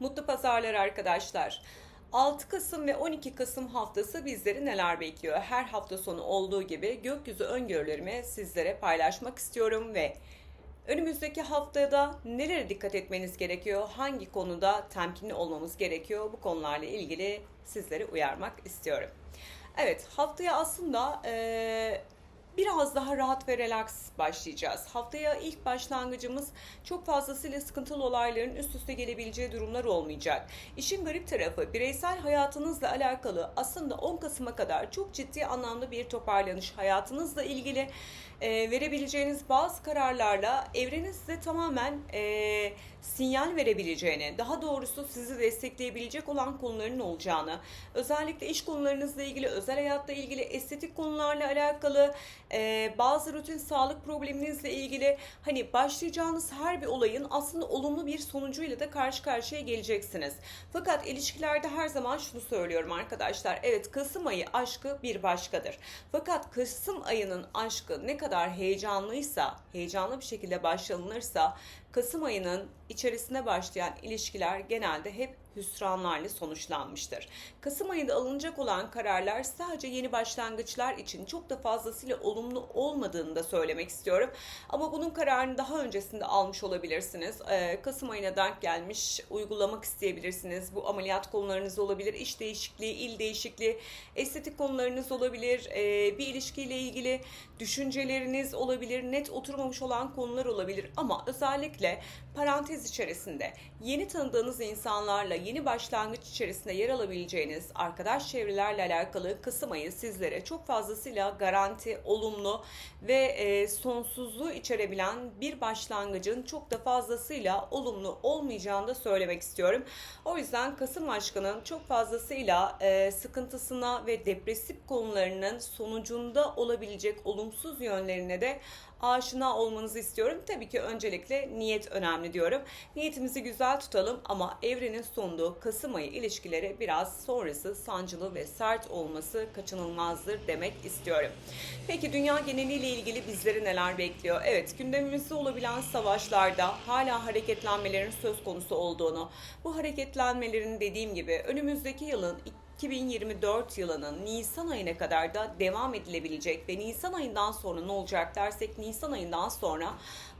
Mutlu pazarlar arkadaşlar. 6 Kasım ve 12 Kasım haftası bizleri neler bekliyor? Her hafta sonu olduğu gibi gökyüzü öngörülerimi sizlere paylaşmak istiyorum ve önümüzdeki haftada nelere dikkat etmeniz gerekiyor? Hangi konuda temkinli olmamız gerekiyor? Bu konularla ilgili sizleri uyarmak istiyorum. Evet, haftaya aslında eee, biraz daha rahat ve relax başlayacağız. Haftaya ilk başlangıcımız çok fazlasıyla sıkıntılı olayların üst üste gelebileceği durumlar olmayacak. İşin garip tarafı bireysel hayatınızla alakalı aslında 10 Kasım'a kadar çok ciddi anlamda bir toparlanış hayatınızla ilgili e, verebileceğiniz bazı kararlarla evrenin size tamamen e, sinyal verebileceğini, daha doğrusu sizi destekleyebilecek olan konuların olacağını, özellikle iş konularınızla ilgili, özel hayatla ilgili, estetik konularla alakalı, e, bazı rutin sağlık probleminizle ilgili hani başlayacağınız her bir olayın aslında olumlu bir sonucuyla da karşı karşıya geleceksiniz. Fakat ilişkilerde her zaman şunu söylüyorum arkadaşlar. Evet Kasım ayı aşkı bir başkadır. Fakat Kasım ayının aşkı ne kadar heyecanlıysa, heyecanlı bir şekilde başlanılırsa Kasım ayının içerisine başlayan ilişkiler genelde hep hüsranlarla sonuçlanmıştır. Kasım ayında alınacak olan kararlar sadece yeni başlangıçlar için çok da fazlasıyla olumlu olmadığını da söylemek istiyorum. Ama bunun kararını daha öncesinde almış olabilirsiniz. Ee, Kasım ayına denk gelmiş, uygulamak isteyebilirsiniz. Bu ameliyat konularınız olabilir, iş değişikliği, il değişikliği, estetik konularınız olabilir, ee, bir ilişkiyle ilgili düşünceleriniz olabilir, net oturmamış olan konular olabilir. Ama özellikle parantez içerisinde yeni tanıdığınız insanlarla yeni başlangıç içerisinde yer alabileceğiniz arkadaş çevrelerle alakalı Kasım ayı sizlere çok fazlasıyla garanti, olumlu ve e, sonsuzluğu içerebilen bir başlangıcın çok da fazlasıyla olumlu olmayacağını da söylemek istiyorum. O yüzden Kasım aşkının çok fazlasıyla e, sıkıntısına ve depresif konularının sonucunda olabilecek olumsuz yönlerine de aşina olmanızı istiyorum. Tabii ki öncelikle niyet önemli diyorum. Niyetimizi güzel tutalım ama evrenin sunduğu Kasım ayı ilişkileri biraz sonrası sancılı ve sert olması kaçınılmazdır demek istiyorum. Peki dünya geneliyle ilgili bizleri neler bekliyor? Evet gündemimizde olabilen savaşlarda hala hareketlenmelerin söz konusu olduğunu, bu hareketlenmelerin dediğim gibi önümüzdeki yılın 2024 yılının Nisan ayına kadar da devam edilebilecek ve Nisan ayından sonra ne olacak dersek Nisan ayından sonra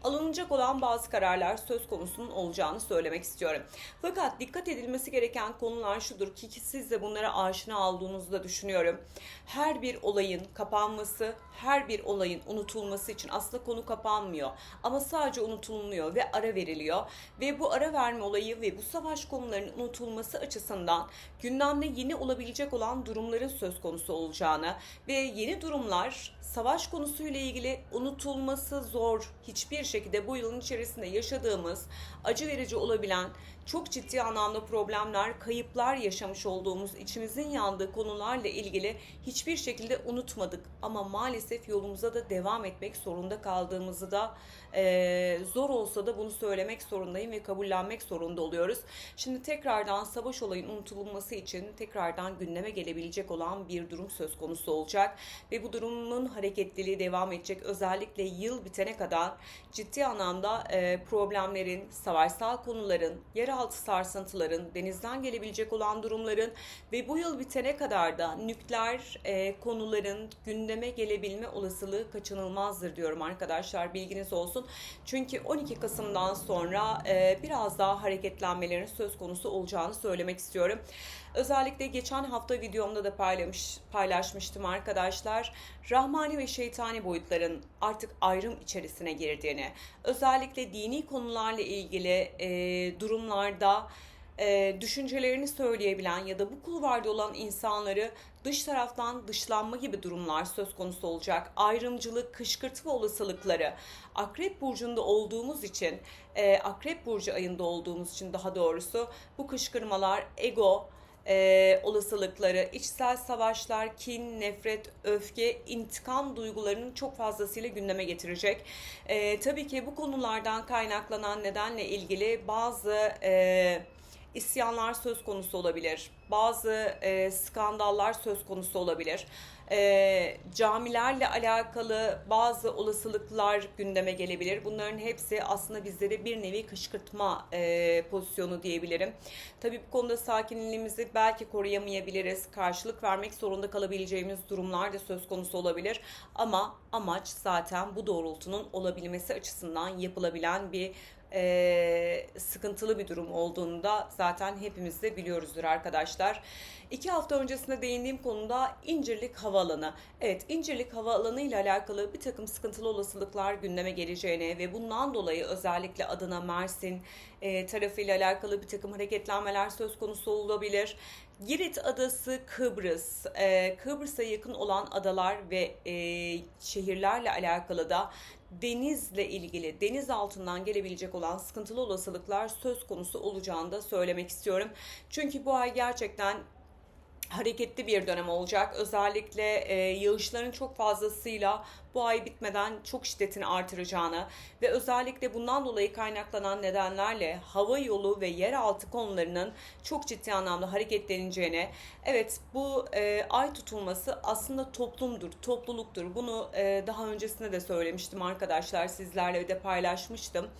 alınacak olan bazı kararlar söz konusunun olacağını söylemek istiyorum. Fakat dikkat edilmesi gereken konular şudur ki siz de bunlara aşina olduğunuzu da düşünüyorum. Her bir olayın kapanması, her bir olayın unutulması için aslında konu kapanmıyor ama sadece unutulmuyor ve ara veriliyor ve bu ara verme olayı ve bu savaş konularının unutulması açısından gündemde yeni olabilecek olan durumların söz konusu olacağını ve yeni durumlar savaş konusuyla ilgili unutulması zor hiçbir şekilde bu yılın içerisinde yaşadığımız acı verici olabilen çok ciddi anlamda problemler, kayıplar yaşamış olduğumuz, içimizin yandığı konularla ilgili hiçbir şekilde unutmadık. Ama maalesef yolumuza da devam etmek zorunda kaldığımızı da e, zor olsa da bunu söylemek zorundayım ve kabullenmek zorunda oluyoruz. Şimdi tekrardan savaş olayın unutulması için tekrardan gündeme gelebilecek olan bir durum söz konusu olacak. Ve bu durumun hareketliliği devam edecek. Özellikle yıl bitene kadar ciddi anlamda e, problemlerin, savaşsal konuların, yeraltı sarsıntıların, denizden gelebilecek olan durumların ve bu yıl bitene kadar da nükleer e, konuların gündeme gelebilme olasılığı kaçınılmazdır diyorum arkadaşlar. Bilginiz olsun. Çünkü 12 Kasım'dan sonra e, biraz daha hareketlenmelerin söz konusu olacağını söylemek istiyorum. Özellikle geçen hafta videomda da paylamış, paylaşmıştım arkadaşlar. Rahmani ve şeytani boyutların artık ayrım içerisine girdiğini, özellikle dini konularla ilgili e, durumlarda e, düşüncelerini söyleyebilen ya da bu kulvarda olan insanları dış taraftan dışlanma gibi durumlar söz konusu olacak. Ayrımcılık, kışkırtma olasılıkları. Akrep burcunda olduğumuz için, e, Akrep burcu ayında olduğumuz için daha doğrusu bu kışkırmalar ego, e, olasılıkları, içsel savaşlar, kin, nefret, öfke, intikam duygularının çok fazlasıyla gündeme getirecek. E, tabii ki bu konulardan kaynaklanan nedenle ilgili bazı e, isyanlar söz konusu olabilir. Bazı e, skandallar söz konusu olabilir. E, camilerle alakalı bazı olasılıklar gündeme gelebilir. Bunların hepsi aslında bizlere bir nevi kışkırtma e, pozisyonu diyebilirim. Tabii bu konuda sakinliğimizi belki koruyamayabiliriz. Karşılık vermek zorunda kalabileceğimiz durumlar da söz konusu olabilir. Ama amaç zaten bu doğrultunun olabilmesi açısından yapılabilen bir e, sıkıntılı bir durum olduğunda zaten hepimiz de biliyoruzdur arkadaşlar. İki hafta öncesinde değindiğim konuda İncirlik Havaalanı. Evet İncirlik Havaalanı ile alakalı bir takım sıkıntılı olasılıklar gündeme geleceğine ve bundan dolayı özellikle Adana, Mersin e, tarafıyla alakalı bir takım hareketlenmeler söz konusu olabilir. Girit Adası, Kıbrıs, e, Kıbrıs'a yakın olan adalar ve e, şehirlerle alakalı da denizle ilgili, deniz altından gelebilecek olan sıkıntılı olasılıklar söz konusu olacağını da söylemek istiyorum. Çünkü bu ay gerçekten hareketli bir dönem olacak. Özellikle e, yağışların çok fazlasıyla bu ay bitmeden çok şiddetini artıracağını ve özellikle bundan dolayı kaynaklanan nedenlerle hava yolu ve yeraltı konularının çok ciddi anlamda hareketleneceğine, evet bu e, ay tutulması aslında toplumdur, topluluktur. Bunu e, daha öncesinde de söylemiştim arkadaşlar sizlerle de paylaşmıştım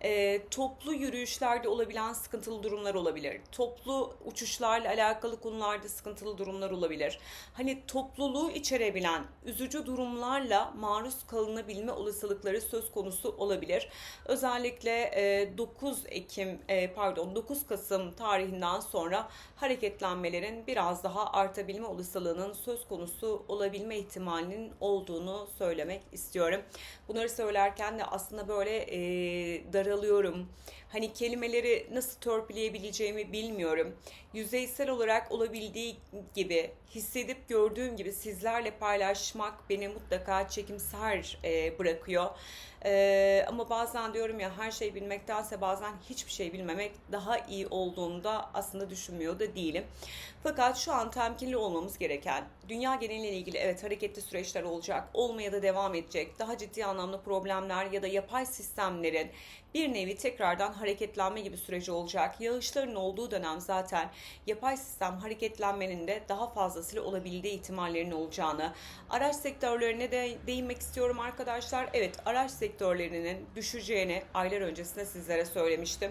e, toplu yürüyüşlerde olabilen sıkıntılı durumlar olabilir. Toplu uçuşlarla alakalı konularda sıkıntılı durumlar olabilir. Hani topluluğu içerebilen üzücü durumlarla maruz kalınabilme olasılıkları söz konusu olabilir. Özellikle e, 9 Ekim e, pardon 9 Kasım tarihinden sonra hareketlenmelerin biraz daha artabilme olasılığının söz konusu olabilme ihtimalinin olduğunu söylemek istiyorum. Bunları söylerken de aslında böyle e, daralıyorum. Hani kelimeleri nasıl törpüleyebileceğimi bilmiyorum. Yüzeysel olarak olabildiği gibi, hissedip gördüğüm gibi sizlerle paylaşmak beni mutlaka çekimser e, bırakıyor. Ee, ama bazen diyorum ya her şey bilmektense bazen hiçbir şey bilmemek daha iyi olduğunda aslında düşünmüyor da değilim. Fakat şu an temkinli olmamız gereken, dünya geneliyle ilgili evet hareketli süreçler olacak, olmaya da devam edecek. Daha ciddi anlamda problemler ya da yapay sistemlerin bir nevi tekrardan hareketlenme gibi süreci olacak. Yağışların olduğu dönem zaten yapay sistem hareketlenmenin de daha fazlasıyla olabildiği ihtimallerinin olacağını, araç sektörlerine de değinmek istiyorum arkadaşlar. Evet araç sektörlerinin düşeceğini aylar öncesinde sizlere söylemiştim.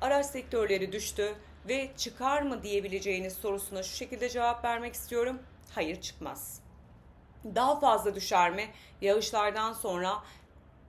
Araç sektörleri düştü ve çıkar mı diyebileceğiniz sorusuna şu şekilde cevap vermek istiyorum. Hayır çıkmaz. Daha fazla düşer mi? Yağışlardan sonra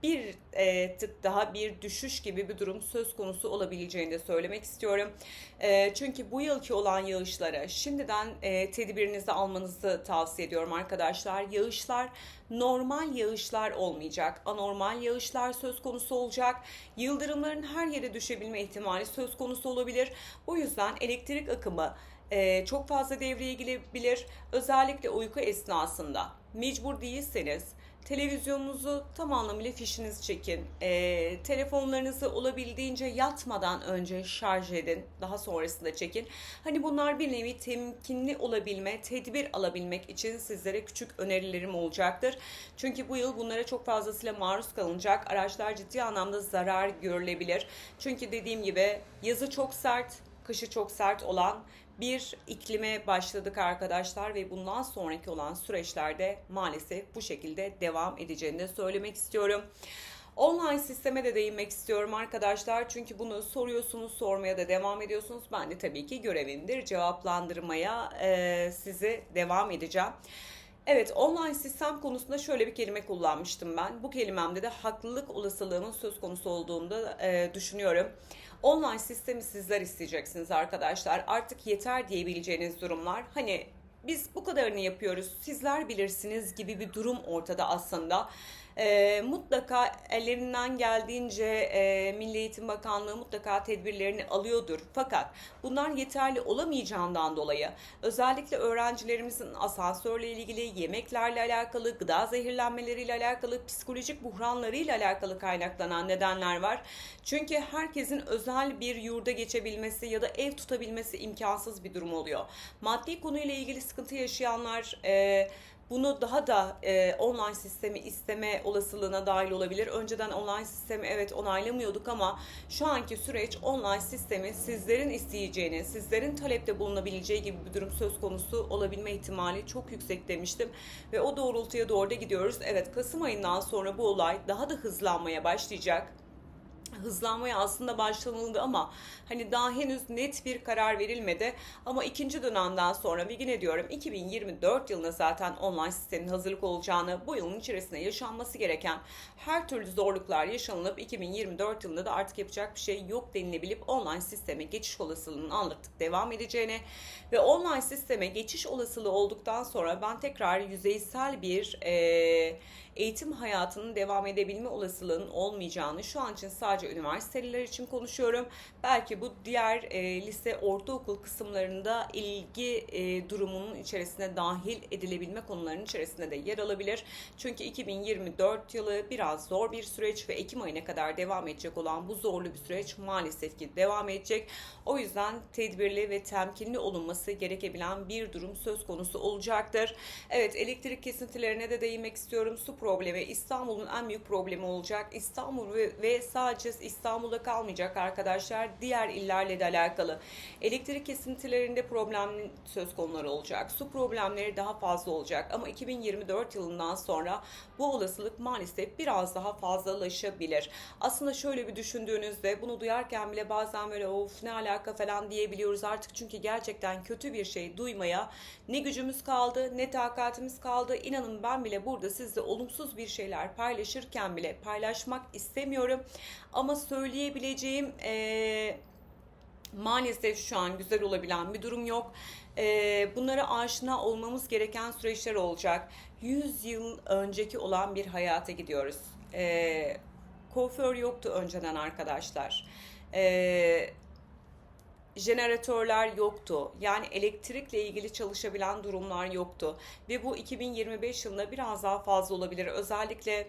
bir e, tık daha bir düşüş gibi bir durum söz konusu olabileceğini de söylemek istiyorum. E, çünkü bu yılki olan yağışlara şimdiden e, tedbirinizi almanızı tavsiye ediyorum arkadaşlar. Yağışlar normal yağışlar olmayacak. Anormal yağışlar söz konusu olacak. Yıldırımların her yere düşebilme ihtimali söz konusu olabilir. O yüzden elektrik akımı e, çok fazla devreye girebilir. Özellikle uyku esnasında mecbur değilseniz televizyonunuzu tam anlamıyla fişiniz çekin. E, telefonlarınızı olabildiğince yatmadan önce şarj edin. Daha sonrasında çekin. Hani bunlar bir nevi temkinli olabilme, tedbir alabilmek için sizlere küçük önerilerim olacaktır. Çünkü bu yıl bunlara çok fazlasıyla maruz kalınacak. Araçlar ciddi anlamda zarar görülebilir. Çünkü dediğim gibi yazı çok sert, kışı çok sert olan bir iklime başladık arkadaşlar ve bundan sonraki olan süreçlerde maalesef bu şekilde devam edeceğini de söylemek istiyorum. Online sisteme de değinmek istiyorum arkadaşlar. Çünkü bunu soruyorsunuz, sormaya da devam ediyorsunuz. Ben de tabii ki görevimdir cevaplandırmaya e, sizi devam edeceğim. Evet, online sistem konusunda şöyle bir kelime kullanmıştım ben. Bu kelimemde de haklılık olasılığının söz konusu olduğunu e, düşünüyorum. Online sistemi sizler isteyeceksiniz arkadaşlar. Artık yeter diyebileceğiniz durumlar. Hani biz bu kadarını yapıyoruz, sizler bilirsiniz gibi bir durum ortada aslında e, mutlaka ellerinden geldiğince e, Milli Eğitim Bakanlığı mutlaka tedbirlerini alıyordur. Fakat bunlar yeterli olamayacağından dolayı özellikle öğrencilerimizin asansörle ilgili, yemeklerle alakalı, gıda zehirlenmeleriyle alakalı, psikolojik buhranlarıyla alakalı kaynaklanan nedenler var. Çünkü herkesin özel bir yurda geçebilmesi ya da ev tutabilmesi imkansız bir durum oluyor. Maddi konuyla ilgili sıkıntı yaşayanlar, e, bunu daha da e, online sistemi isteme olasılığına dahil olabilir. Önceden online sistemi evet onaylamıyorduk ama şu anki süreç online sistemi sizlerin isteyeceğini, sizlerin talepte bulunabileceği gibi bir durum söz konusu olabilme ihtimali çok yüksek demiştim. Ve o doğrultuya doğru da gidiyoruz. Evet Kasım ayından sonra bu olay daha da hızlanmaya başlayacak hızlanmaya aslında başlanıldı ama hani daha henüz net bir karar verilmedi. Ama ikinci dönemden sonra ve yine diyorum 2024 yılında zaten online sistemin hazırlık olacağını, bu yılın içerisinde yaşanması gereken her türlü zorluklar yaşanılıp 2024 yılında da artık yapacak bir şey yok denilebilip online sisteme geçiş olasılığının anlattık devam edeceğini ve online sisteme geçiş olasılığı olduktan sonra ben tekrar yüzeysel bir eee eğitim hayatının devam edebilme olasılığının olmayacağını şu an için sadece üniversiteliler için konuşuyorum. Belki bu diğer e, lise, ortaokul kısımlarında ilgi e, durumunun içerisine dahil edilebilme konularının içerisinde de yer alabilir. Çünkü 2024 yılı biraz zor bir süreç ve Ekim ayına kadar devam edecek olan bu zorlu bir süreç maalesef ki devam edecek. O yüzden tedbirli ve temkinli olunması gerekebilen bir durum söz konusu olacaktır. Evet elektrik kesintilerine de değinmek istiyorum. Su problemi İstanbul'un en büyük problemi olacak. İstanbul ve, ve sadece İstanbul'da kalmayacak arkadaşlar. Diğer illerle de alakalı. Elektrik kesintilerinde problem söz konuları olacak. Su problemleri daha fazla olacak. Ama 2024 yılından sonra bu olasılık maalesef biraz daha fazlalaşabilir. Aslında şöyle bir düşündüğünüzde bunu duyarken bile bazen böyle of ne alaka falan diyebiliyoruz artık çünkü gerçekten kötü bir şey duymaya ne gücümüz kaldı ne takatimiz kaldı. İnanın ben bile burada sizle olumsuz bir şeyler paylaşırken bile paylaşmak istemiyorum. Ama söyleyebileceğim eee maalesef şu an güzel olabilen bir durum yok. Ee, bunlara aşina olmamız gereken süreçler olacak. 100 yıl önceki olan bir hayata gidiyoruz. Ee, kuaför yoktu önceden arkadaşlar. Ee, jeneratörler yoktu. Yani elektrikle ilgili çalışabilen durumlar yoktu. Ve bu 2025 yılında biraz daha fazla olabilir. Özellikle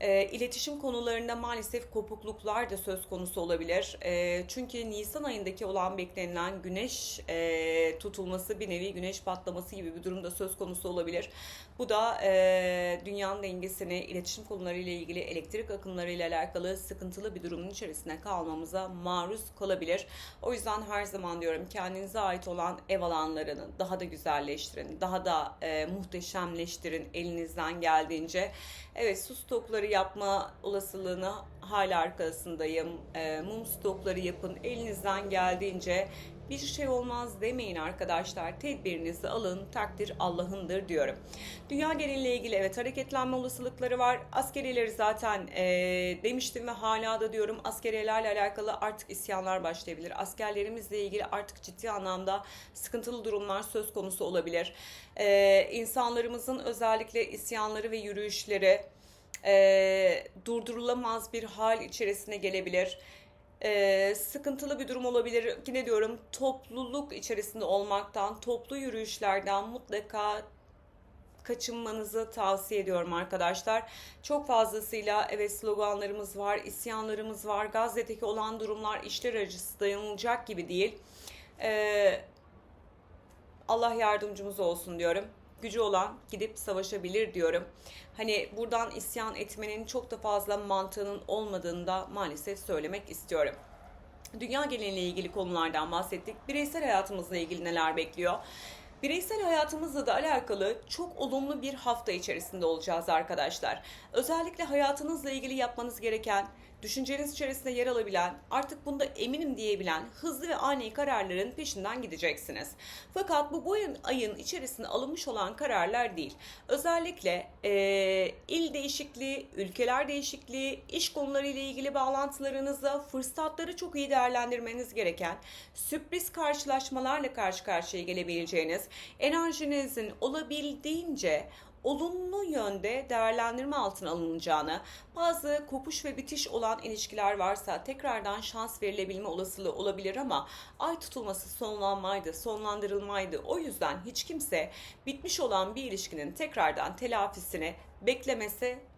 e, iletişim konularında maalesef kopukluklar da söz konusu olabilir. E, çünkü Nisan ayındaki olan beklenilen güneş e, tutulması bir nevi güneş patlaması gibi bir durumda söz konusu olabilir. Bu da e, dünyanın dengesini, iletişim konularıyla ilgili elektrik akımlarıyla alakalı sıkıntılı bir durumun içerisine kalmamıza maruz kalabilir. O yüzden her zaman diyorum kendinize ait olan ev alanlarını daha da güzelleştirin, daha da e, muhteşemleştirin elinizden geldiğince. Evet su stokları yapma olasılığını hala arkasındayım. E, mum stokları yapın elinizden geldiğince bir şey olmaz demeyin arkadaşlar. Tedbirinizi alın. Takdir Allah'ındır diyorum. Dünya geneliyle ilgili evet hareketlenme olasılıkları var. Askerileri zaten e, demiştim ve hala da diyorum askerilerle alakalı artık isyanlar başlayabilir. Askerlerimizle ilgili artık ciddi anlamda sıkıntılı durumlar söz konusu olabilir. E, insanlarımızın özellikle isyanları ve yürüyüşleri e, durdurulamaz bir hal içerisine gelebilir e, sıkıntılı bir durum olabilir. Yine diyorum topluluk içerisinde olmaktan, toplu yürüyüşlerden mutlaka kaçınmanızı tavsiye ediyorum arkadaşlar. Çok fazlasıyla evet sloganlarımız var, isyanlarımız var. Gazze'deki olan durumlar işler acısı dayanılacak gibi değil. Ee, Allah yardımcımız olsun diyorum. Gücü olan gidip savaşabilir diyorum. Hani buradan isyan etmenin çok da fazla mantığının olmadığını da maalesef söylemek istiyorum. Dünya geneliyle ilgili konulardan bahsettik. Bireysel hayatımızla ilgili neler bekliyor? Bireysel hayatımızla da alakalı çok olumlu bir hafta içerisinde olacağız arkadaşlar. Özellikle hayatınızla ilgili yapmanız gereken düşünceniz içerisinde yer alabilen, artık bunda eminim diyebilen hızlı ve ani kararların peşinden gideceksiniz. Fakat bu bu ayın içerisinde alınmış olan kararlar değil. Özellikle e, il değişikliği, ülkeler değişikliği, iş konuları ile ilgili bağlantılarınızda fırsatları çok iyi değerlendirmeniz gereken, sürpriz karşılaşmalarla karşı karşıya gelebileceğiniz, enerjinizin olabildiğince olumlu yönde değerlendirme altına alınacağını, bazı kopuş ve bitiş olan ilişkiler varsa tekrardan şans verilebilme olasılığı olabilir ama ay tutulması sonlanmaydı, sonlandırılmaydı. O yüzden hiç kimse bitmiş olan bir ilişkinin tekrardan telafisini beklemese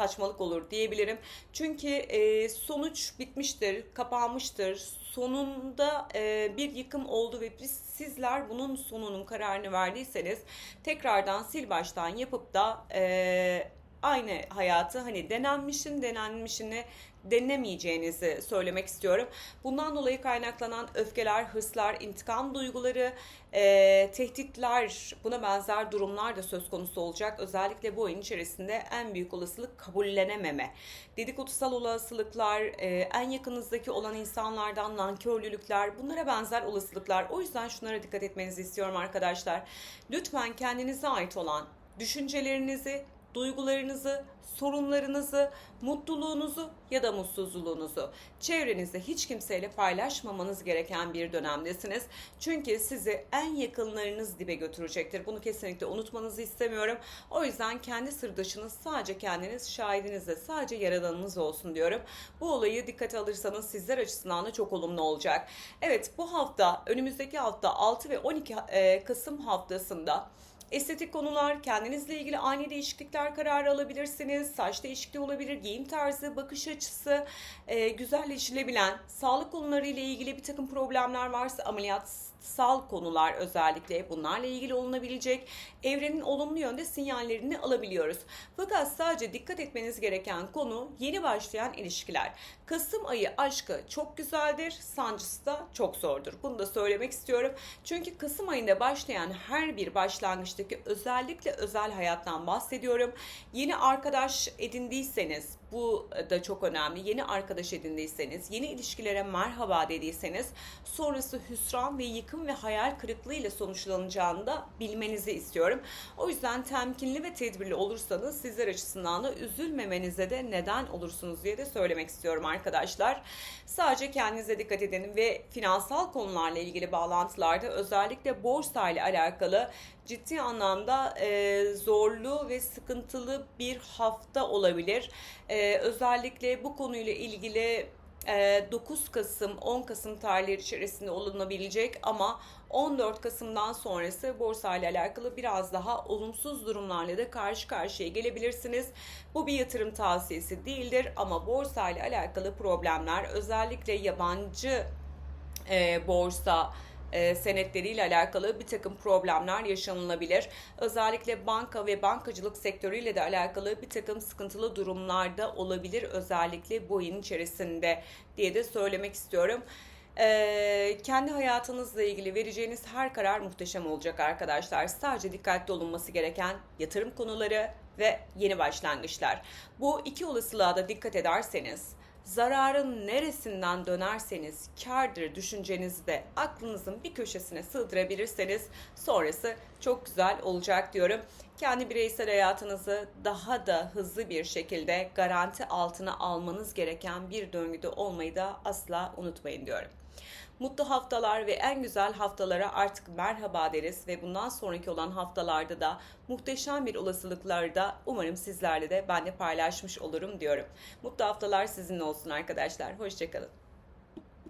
saçmalık olur diyebilirim. Çünkü e, sonuç bitmiştir, kapanmıştır. Sonunda e, bir yıkım oldu ve biz sizler bunun sonunun kararını verdiyseniz tekrardan sil baştan yapıp da e, aynı hayatı hani denenmişin denenmişini denemeyeceğinizi söylemek istiyorum. Bundan dolayı kaynaklanan öfkeler, hırslar, intikam duyguları, e, tehditler, buna benzer durumlar da söz konusu olacak. Özellikle bu ayın içerisinde en büyük olasılık kabullenememe. Dedikodusal olasılıklar, e, en yakınızdaki olan insanlardan nankörlülükler, bunlara benzer olasılıklar. O yüzden şunlara dikkat etmenizi istiyorum arkadaşlar. Lütfen kendinize ait olan düşüncelerinizi, duygularınızı, sorunlarınızı, mutluluğunuzu ya da mutsuzluğunuzu çevrenizde hiç kimseyle paylaşmamanız gereken bir dönemdesiniz. Çünkü sizi en yakınlarınız dibe götürecektir. Bunu kesinlikle unutmanızı istemiyorum. O yüzden kendi sırdaşınız sadece kendiniz, şahidinizle sadece yaradanınız olsun diyorum. Bu olayı dikkate alırsanız sizler açısından da çok olumlu olacak. Evet bu hafta önümüzdeki hafta 6 ve 12 e, Kasım haftasında Estetik konular, kendinizle ilgili ani değişiklikler kararı alabilirsiniz. Saç değişikliği olabilir, giyim tarzı, bakış açısı, e, güzelleşilebilen, sağlık konuları ile ilgili bir takım problemler varsa ameliyatsal konular özellikle bunlarla ilgili olunabilecek evrenin olumlu yönde sinyallerini alabiliyoruz. Fakat sadece dikkat etmeniz gereken konu yeni başlayan ilişkiler. Kasım ayı aşkı çok güzeldir, sancısı da çok zordur. Bunu da söylemek istiyorum. Çünkü Kasım ayında başlayan her bir başlangıçtaki özellikle özel hayattan bahsediyorum. Yeni arkadaş edindiyseniz bu da çok önemli. Yeni arkadaş edindiyseniz, yeni ilişkilere merhaba dediyseniz sonrası hüsran ve yıkım ve hayal kırıklığı ile sonuçlanacağını da bilmenizi istiyorum. O yüzden temkinli ve tedbirli olursanız sizler açısından da üzülmemenize de neden olursunuz diye de söylemek istiyorum arkadaşlar. Sadece kendinize dikkat edin ve finansal konularla ilgili bağlantılarda özellikle borsa ile alakalı ciddi anlamda e, zorlu ve sıkıntılı bir hafta olabilir. E, özellikle bu konuyla ilgili 9 Kasım 10 Kasım tarihleri içerisinde olunabilecek ama 14 Kasım'dan sonrası borsa ile alakalı biraz daha olumsuz durumlarla da karşı karşıya gelebilirsiniz. Bu bir yatırım tavsiyesi değildir ama borsa ile alakalı problemler özellikle yabancı e, borsa e, senetleriyle alakalı bir takım problemler yaşanılabilir. Özellikle banka ve bankacılık sektörüyle de alakalı bir takım sıkıntılı durumlarda olabilir özellikle bu ayın içerisinde diye de söylemek istiyorum. Ee, kendi hayatınızla ilgili vereceğiniz her karar muhteşem olacak arkadaşlar. Sadece dikkatli olunması gereken yatırım konuları ve yeni başlangıçlar. Bu iki olasılığa da dikkat ederseniz zararın neresinden dönerseniz kardır düşüncenizi de aklınızın bir köşesine sığdırabilirseniz sonrası çok güzel olacak diyorum. Kendi bireysel hayatınızı daha da hızlı bir şekilde garanti altına almanız gereken bir döngüde olmayı da asla unutmayın diyorum. Mutlu haftalar ve en güzel haftalara artık merhaba deriz ve bundan sonraki olan haftalarda da muhteşem bir olasılıklarda umarım sizlerle de ben de paylaşmış olurum diyorum. Mutlu haftalar sizinle olsun arkadaşlar. Hoşçakalın.